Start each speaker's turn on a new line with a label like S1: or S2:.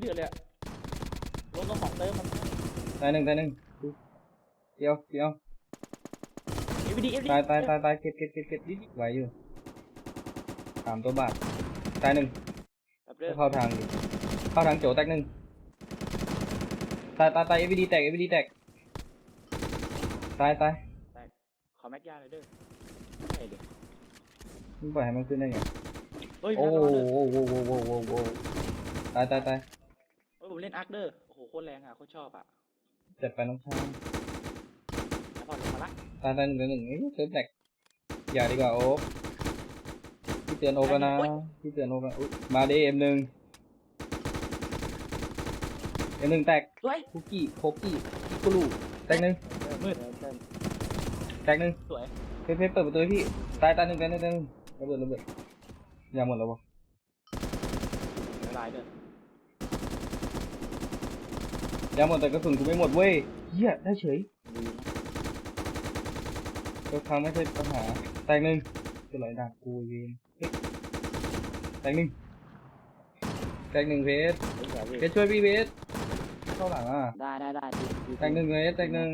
S1: เดือดเลยอะลงต้องของเติมมัน
S2: ตายหนึ่งตายหนึ่งเดียวเดียว
S1: เอฟดีเอฟดี
S2: ตายตายตายตายเก็บเก็บเก็บเก็บไหวอยู่สามตัวบาทตายหนึ่ง
S1: แบบเดิม
S2: เข้าทางดิเข้าทางโจแตกหนึ่งตายตายตายเอวีดีแตกเอวีดีแตกตายตาย
S1: ขอแม็กยาเลยเด้อใช่เด้อ
S2: มึงปล่อยให้มันขึ้นได้ไง
S1: เฮ้ย
S2: โอ้
S1: น่า
S2: โห
S1: จะมาเด้อ
S2: โอ้โหโอ้โหโอ้โหโอ้โหตายตายตาย
S1: เฮ้ยผมเล่นอาร์คเด้อโอ้โหโคตรแรงอะโคตรชอบอะ
S2: จัดไปน้องชาย
S1: แล้วพอลงมาละ
S2: ตายตายหนึ่งตายหนึ่งเอ้ยเซิร์ฟแตกอย่าดีกว่าโอ๊คพี่เตือนโอ๊คแล้วนะพี่เตือนโอ๊คแล้วอุ๊ยมาดิเอ็มหนึ่งเอ็มหนึ่งแตก
S1: สวย
S2: คุกกี้โคกี้พิกลูแตกหนึ่ง
S1: มืด
S2: แตกหนึ่ง
S1: สวย
S2: เฟซเฟซเปิดประตูให้พี่ตายตายหนึ่งตายหนึ่งตายหนึ่งระเบิดระเบิดยาหมดแล้ววะ
S1: ละลายเด้อ ยา
S2: หมดแต่กระสุนกูไม่หมดเว้ยเหี้ยได้เฉย
S1: ดีนะ
S2: ทุกครั้งไม่ใช่ปัญหา แตกหนึ่งจะลอยดาบกูเวนเฮ้ยแตกหนึ่งแตกหนึ่งเพชร
S1: เฮ้ยสวยพี่
S2: เพชรช่วยพี่เพชรเข้าหลังอะ
S1: ได้ได้ได้ดีดี
S2: แตกหนึ่งเพชรแตกหนึ่ง